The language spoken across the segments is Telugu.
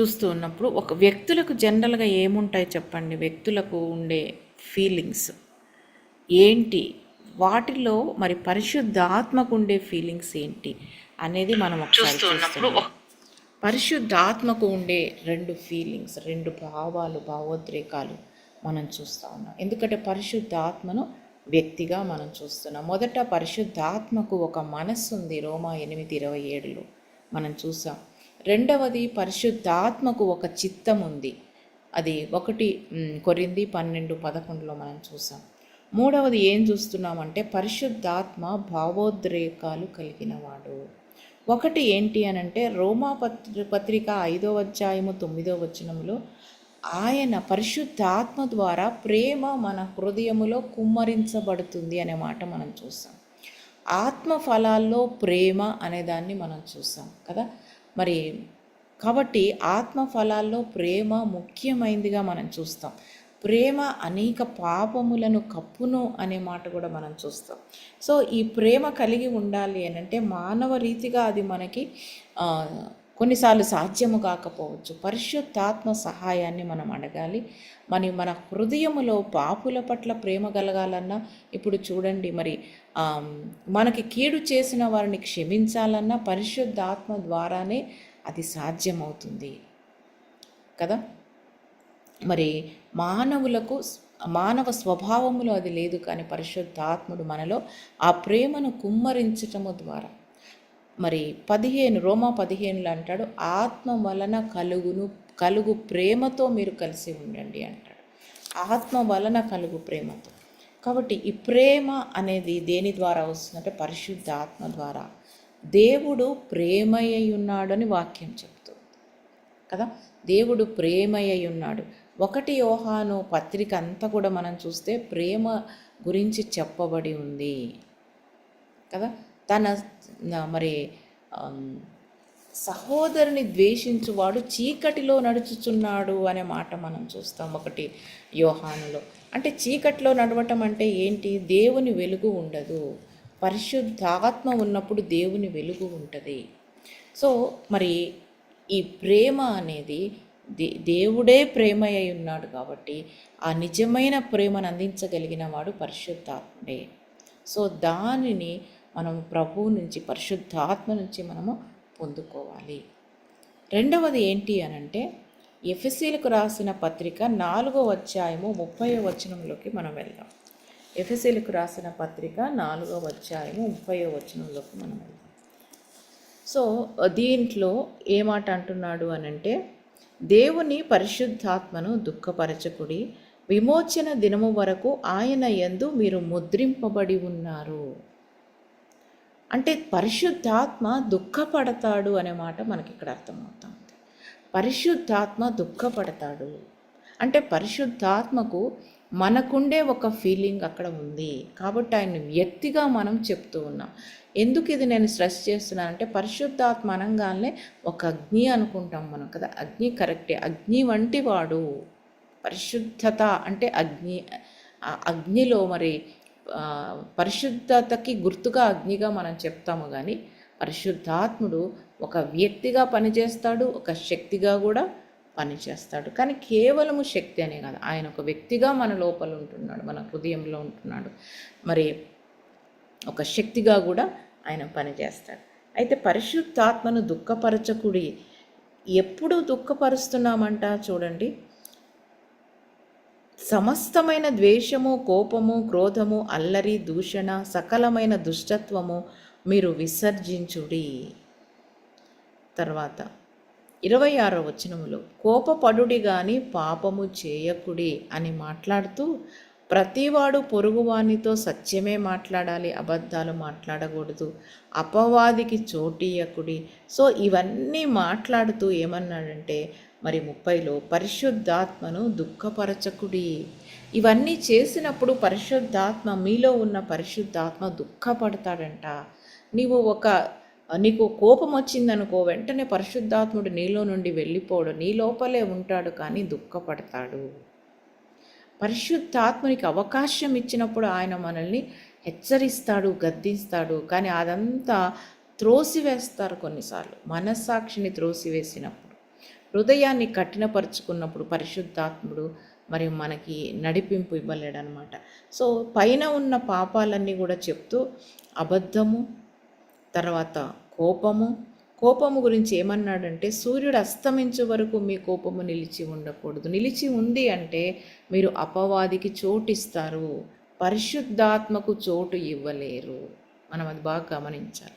చూస్తూ ఉన్నప్పుడు ఒక వ్యక్తులకు జనరల్గా ఏముంటాయి చెప్పండి? వ్యక్తులకు ఉండే ఫీలింగ్స్. ఏంటి? వాటిలో మరి పరిశుద్ధాత్మకు ఉండే ఫీలింగ్స్ ఏంటి అనేది మనం ఒకసారి చూస్తున్నాం పరిశుద్ధాత్మకు ఉండే రెండు ఫీలింగ్స్ రెండు భావాలు భావోద్రేకాలు మనం చూస్తూ ఉన్నాం. ఎందుకంటే పరిశుద్ధాత్మను వ్యక్తిగా మనం చూస్తున్నాం. మొదట పరిశుద్ధాత్మకు ఒక మనస్సు ఉంది. రోమా ఎనిమిది ఇరవై ఏడులో మనం చూసాం. రెండవది పరిశుద్ధాత్మకు ఒక చిత్తం ఉంది. అది ఒకటి కొరింది పన్నెండు పదకొండులో మనం చూసాం. మూడవది ఏం చూస్తున్నామంటే పరిశుద్ధాత్మ భావోద్రేకాలు కలిగినవాడు. ఒకటి ఏంటి అని అంటే రోమా పత్రి పత్రిక ఐదో అధ్యాయము తొమ్మిదో వచనంలో ఆయన పరిశుద్ధాత్మ ద్వారా ప్రేమ మన హృదయములో కుమ్మరించబడుతుంది అనే మాట మనం చూసాం. ఆత్మ ఫలాల్లో ప్రేమ అనేదాన్ని మనం చూసాం కదా? మరి కాబట్టి ఆత్మ ఫలాల్లో ప్రేమ ముఖ్యమైనదిగా మనం చూస్తాం. ప్రేమ అనేక పాపములను కప్పును అనే మాట కూడా మనం చూస్తాం. సో ఈ ప్రేమ కలిగి ఉండాలి అని అంటే మానవ రీతిగా అది మనకి కొన్నిసార్లు సాధ్యము కాకపోవచ్చు. పరిశుద్ధాత్మ సహాయాన్ని మనం అడగాలి. మరి మన హృదయములో పాపుల పట్ల ప్రేమ కలగాలన్నా ఇప్పుడు చూడండి మరి మనకి కీడు చేసిన వారిని క్షమించాలన్నా పరిశుద్ధాత్మ ద్వారానే అది సాధ్యమవుతుంది. కదా? మరి మానవులకు మానవ స్వభావములో అది లేదు కానీ పరిశుద్ధాత్ముడు మనలో ఆ ప్రేమను కుమ్మరించటము ద్వారా. మరి పదిహేను రోమా పదిహేనులో అంటాడు ఆత్మ వలన కలుగును కలుగు ప్రేమతో మీరు కలిసి ఉండండి అంటాడు. ఆత్మ వలన కలుగు ప్రేమతో. కాబట్టి ఈ ప్రేమ అనేది దేని ద్వారా వస్తుందంటే పరిశుద్ధ ఆత్మ ద్వారా. దేవుడు ప్రేమయ్య ఉన్నాడని వాక్యం చెప్తుంది కదా? దేవుడు ప్రేమయ్య ఉన్నాడు. ఒకటి యోహాను పత్రిక అంతా కూడా మనం చూస్తే ప్రేమ గురించి చెప్పబడి ఉంది. కదా? తన మరి సహోదరుని ద్వేషించువాడు చీకటిలో నడుచుచున్నాడు అనే మాట మనం చూస్తాం ఒకటి యోహానులో. అంటే చీకట్లో నడవటం అంటే ఏంటి? దేవుని వెలుగు ఉండదు. పరిశుద్ధాత్మ ఉన్నప్పుడు దేవుని వెలుగు ఉంటుంది. సో మరి ఈ ప్రేమ అనేది దే దేవుడే ప్రేమ అయి ఉన్నాడు కాబట్టి ఆ నిజమైన ప్రేమను అందించగలిగిన వాడు పరిశుద్ధాత్ముడే. సో దానిని మనం ప్రభువు నుంచి పరిశుద్ధాత్మ నుంచి మనము పొందుకోవాలి. రెండవది ఏంటి అనంటే ఎఫెసీలకు రాసిన పత్రిక నాలుగో అధ్యాయము ముప్పై వచనంలోకి మనం వెళ్దాం. ఎఫెసీలకు రాసిన పత్రిక నాలుగో అధ్యాయము ముప్పై వచనంలోకి మనం వెళ్దాం. సో దీంట్లో ఏ మాట అంటున్నాడు అనంటే దేవుని పరిశుద్ధాత్మను దుఃఖపరచకుడి విమోచన దినము వరకు ఆయన యందు మీరు ముద్రింపబడి ఉన్నారు. అంటే పరిశుద్ధాత్మ దుఃఖపడతాడు అనే మాట మనకి ఇక్కడ అర్థమవుతాం. పరిశుద్ధాత్మ దుఃఖపడతాడు. అంటే పరిశుద్ధాత్మకు మనకుండే ఒక ఫీలింగ్ అక్కడ ఉంది. కాబట్టి ఆయన వ్యక్తిగా మనం చెప్తూ ఉన్నాం. ఎందుకు ఇది నేను స్ట్రెస్ చేస్తున్నాను అంటే పరిశుద్ధాత్మ అనగానే ఒక అగ్ని అనుకుంటాం మనం కదా. అగ్ని కరెక్టే. అగ్ని వంటి వాడు. పరిశుద్ధత అంటే అగ్ని అగ్నిలో మరి పరిశుద్ధతకి గుర్తుగా అగ్నిగా మనం చెప్తాము కానీ పరిశుద్ధాత్ముడు ఒక వ్యక్తిగా పనిచేస్తాడు ఒక శక్తిగా కూడా పనిచేస్తాడు. కానీ కేవలము శక్తి అనే కాదు. ఆయన ఒక వ్యక్తిగా మన లోపల ఉంటున్నాడు మన హృదయంలో ఉంటున్నాడు. మరి ఒక శక్తిగా కూడా ఆయన పనిచేస్తాడు. అయితే పరిశుద్ధాత్మను దుఃఖపరచకుడి ఎప్పుడు దుఃఖపరుస్తున్నామంట చూడండి. సమస్తమైన ద్వేషము కోపము క్రోధము అల్లరి దూషణ సకలమైన దుష్టత్వము మీరు విసర్జించుడి. తర్వాత ఇరవై ఆరో వచనములో కోపపడుడి గాని పాపము చేయకుడి అని మాట్లాడుతూ ప్రతివాడు పొరుగువానితో సత్యమే మాట్లాడాలి అబద్ధాలు మాట్లాడకూడదు అపవాదికి చోటీయకుడి సో ఇవన్నీ మాట్లాడుతూ ఏమన్నాడంటే మరి ముప్పైలో పరిశుద్ధాత్మను దుఃఖపరచకుడి. ఇవన్నీ చేసినప్పుడు పరిశుద్ధాత్మ మీలో ఉన్న పరిశుద్ధాత్మ దుఃఖపడతాడంట. నీవు ఒక నీకు కోపం వచ్చిందనుకో వెంటనే పరిశుద్ధాత్ముడు నీలో నుండి వెళ్ళిపోడు. నీ లోపలే ఉంటాడు కానీ దుఃఖపడతాడు. పరిశుద్ధాత్మనికి అవకాశం ఇచ్చినప్పుడు ఆయన మనల్ని హెచ్చరిస్తాడు గద్దిస్తాడు. కానీ అదంతా త్రోసివేస్తారు కొన్నిసార్లు. మనస్సాక్షిని త్రోసివేసినప్పుడు. హృదయాన్ని కఠినపరుచుకున్నప్పుడు పరిశుద్ధాత్ముడు మరి మనకి నడిపింపు ఇవ్వలేడనమాట సో పైన ఉన్న పాపాలన్నీ కూడా చెప్తూ అబద్ధము తర్వాత కోపము. కోపము గురించి ఏమన్నాడంటే సూర్యుడు అస్తమించే వరకు మీ కోపము నిలిచి ఉండకూడదు. నిలిచి ఉంది అంటే మీరు అపవాదికి చోటిస్తారు. పరిశుద్ధాత్మకు చోటు ఇవ్వలేరు. మనం అది బాగా గమనించాలి.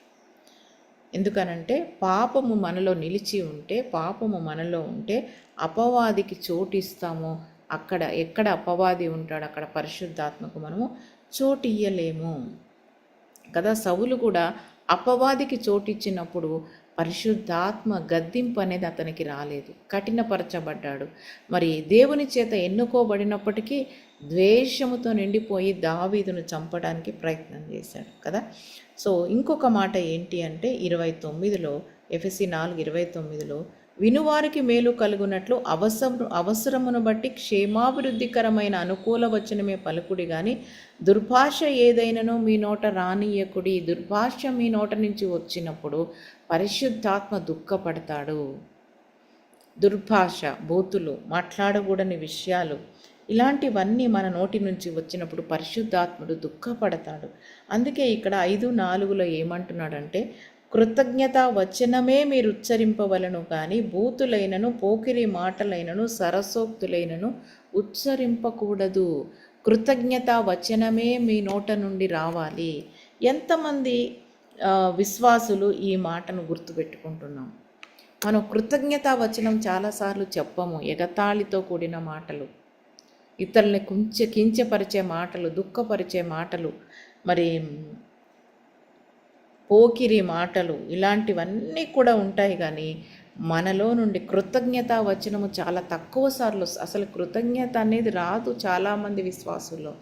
ఎందుకనంటే పాపము మనలో నిలిచి ఉంటే పాపము మనలో ఉంటే అపవాదికి చోటిస్తాము. అక్కడ ఎక్కడ అపవాది ఉంటాడు అక్కడ పరిశుద్ధాత్మకు మనము చోటు ఇయ్యలేము. కదా సవులు కూడా అపవాదికి చోటిచ్చినప్పుడు పరిశుద్ధాత్మ గద్దింపు అనేది అతనికి రాలేదు. కఠినపరచబడ్డాడు. మరి దేవుని చేత ఎన్నుకోబడినప్పటికీ ద్వేషముతో నిండిపోయి దావీదును చంపడానికి ప్రయత్నం చేశాడు కదా? సో ఇంకొక మాట ఏంటి అంటే ఇరవై తొమ్మిదిలో ఎఫ్ఎస్సి నాలుగు ఇరవై తొమ్మిదిలో వినువారికి మేలు కలుగునట్లు అవసరం అవసరమును బట్టి క్షేమాభివృద్ధికరమైన అనుకూల వచనమే పలుకుడి కానీ దుర్భాష ఏదైనానో మీ నోట రానియకుడి దుర్భాష మీ నోట నుంచి వచ్చినప్పుడు పరిశుద్ధాత్మ దుఃఖపడతాడు. దుర్భాష బూతులు మాట్లాడకూడని విషయాలు ఇలాంటివన్నీ మన నోటి నుంచి వచ్చినప్పుడు పరిశుద్ధాత్ముడు దుఃఖపడతాడు. అందుకే ఇక్కడ ఐదు నాలుగులో ఏమంటున్నాడంటే కృతజ్ఞత వచనమే మీరు ఉచ్చరింపవలను కానీ బూతులైనను పోకిరి మాటలైనను సరసోక్తులైనను ఉచ్చరింపకూడదు. కృతజ్ఞత వచనమే మీ నోట నుండి రావాలి. ఎంతమంది విశ్వాసులు ఈ మాటను గుర్తుపెట్టుకుంటున్నాం? మనం కృతజ్ఞత వచనం చాలాసార్లు చెప్పము ఎగతాళితో కూడిన మాటలు. ఇతరుల్ని కుంచె కించపరిచే మాటలు దుఃఖపరిచే మాటలు. మరి పోకిరి మాటలు ఇలాంటివన్నీ కూడా ఉంటాయి కానీ మనలో నుండి కృతజ్ఞత వచనము చాలా తక్కువ సార్లు అసలు కృతజ్ఞత అనేది రాదు చాలామంది విశ్వాసుల్లో.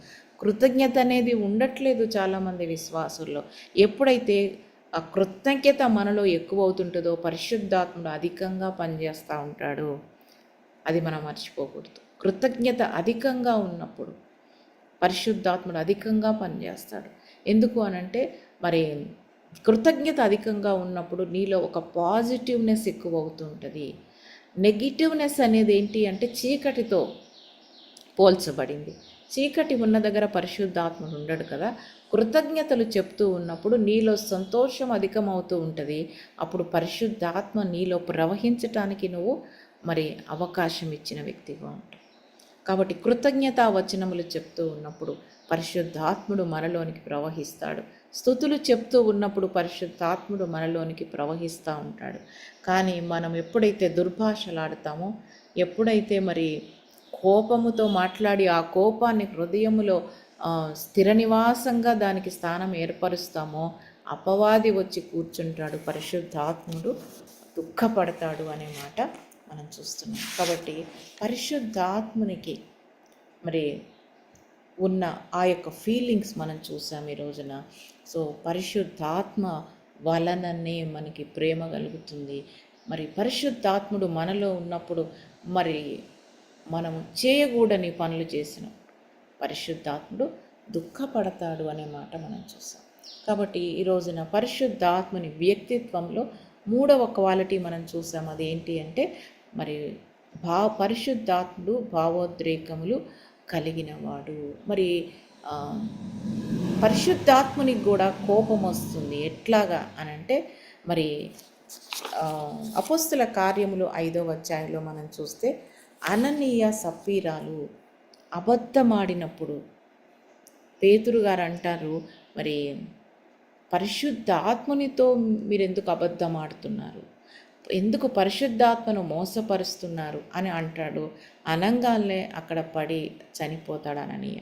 కృతజ్ఞత అనేది ఉండట్లేదు చాలామంది విశ్వాసుల్లో. ఎప్పుడైతే ఆ కృతజ్ఞత మనలో ఎక్కువ అవుతుంటుందో పరిశుద్ధాత్ముడు అధికంగా పనిచేస్తూ ఉంటాడు. అది మనం మర్చిపోకూడదు. కృతజ్ఞత అధికంగా ఉన్నప్పుడు పరిశుద్ధాత్ముడు అధికంగా పనిచేస్తాడు. ఎందుకు అనంటే మరి కృతజ్ఞత అధికంగా ఉన్నప్పుడు నీలో ఒక పాజిటివ్నెస్ ఎక్కువ అవుతూ ఉంటుంది నెగిటివ్నెస్ అనేది ఏంటి అంటే చీకటితో పోల్చబడింది. చీకటి ఉన్న దగ్గర పరిశుద్ధాత్మ ఉండడు కదా. కృతజ్ఞతలు చెప్తూ ఉన్నప్పుడు నీలో సంతోషం అధికమవుతూ ఉంటుంది. అప్పుడు పరిశుద్ధాత్మ నీలో ప్రవహించటానికి నువ్వు మరి అవకాశం ఇచ్చిన వ్యక్తిగా ఉంటావు. కాబట్టి కృతజ్ఞత వచనములు చెప్తూ ఉన్నప్పుడు పరిశుద్ధాత్ముడు మనలోనికి ప్రవహిస్తాడు. స్థుతులు చెప్తూ ఉన్నప్పుడు పరిశుద్ధాత్ముడు మనలోనికి ప్రవహిస్తూ ఉంటాడు. కానీ మనం ఎప్పుడైతే దుర్భాషలాడతామో ఎప్పుడైతే మరి కోపముతో మాట్లాడి ఆ కోపాన్ని హృదయములో స్థిర నివాసంగా దానికి స్థానం ఏర్పరుస్తామో అపవాది వచ్చి కూర్చుంటాడు. పరిశుద్ధాత్ముడు దుఃఖపడతాడు అనే మాట మనం చూస్తున్నాం. కాబట్టి పరిశుద్ధాత్మునికి మరి ఉన్న ఆ యొక్క ఫీలింగ్స్ మనం చూసాం ఈ రోజున. సో పరిశుద్ధాత్మ వలననే మనకి ప్రేమ కలుగుతుంది. మరి పరిశుద్ధాత్ముడు మనలో ఉన్నప్పుడు మరి మనం చేయకూడని పనులు చేసిన. పరిశుద్ధాత్ముడు దుఃఖపడతాడు అనే మాట మనం చూసాం. కాబట్టి ఈ రోజున పరిశుద్ధాత్మని వ్యక్తిత్వంలో మూడవ క్వాలిటీ మనం చూసాం. అదేంటి అంటే మరి భా పరిశుద్ధాత్ముడు భావోద్రేకములు కలిగినవాడు. మరి పరిశుద్ధాత్మునికి కూడా కోపం వస్తుంది. ఎట్లాగా అని అంటే మరి అపోస్తుల కార్యములు ఐదో అధ్యాయంలో మనం చూస్తే అననీయ సఫీరాలు అబద్ధమాడినప్పుడు పేతురు గారు అంటారు మరి పరిశుద్ధ ఆత్మనితో మీరు ఎందుకు అబద్ధం ఆడుతున్నారు ఎందుకు పరిశుద్ధాత్మను మోసపరుస్తున్నారు అని అంటాడు. అనంగానే అక్కడ పడి చనిపోతాడు అననీయ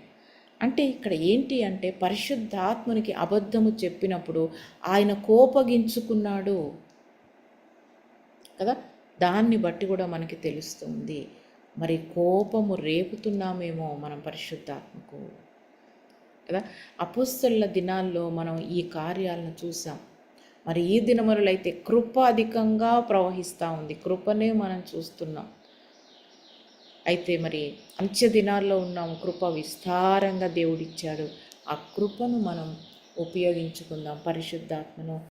అంటే ఇక్కడ ఏంటి అంటే పరిశుద్ధాత్మనికి అబద్ధము చెప్పినప్పుడు ఆయన కోపగించుకున్నాడు కదా? దాన్ని బట్టి కూడా మనకి తెలుస్తుంది. మరి కోపము రేపుతున్నామేమో మనం పరిశుద్ధాత్మకు కదా? అపుస్తల దినాల్లో మనం ఈ కార్యాలను చూసాం. మరి ఈ దినములైతే కృప అధికంగా ప్రవహిస్తూ ఉంది. కృపనే మనం చూస్తున్నాం. అయితే మరి అంత్య దినాల్లో ఉన్నాము కృప విస్తారంగా దేవుడిచ్చాడు. ఆ కృపను మనం ఉపయోగించుకుందాం. పరిశుద్ధాత్మను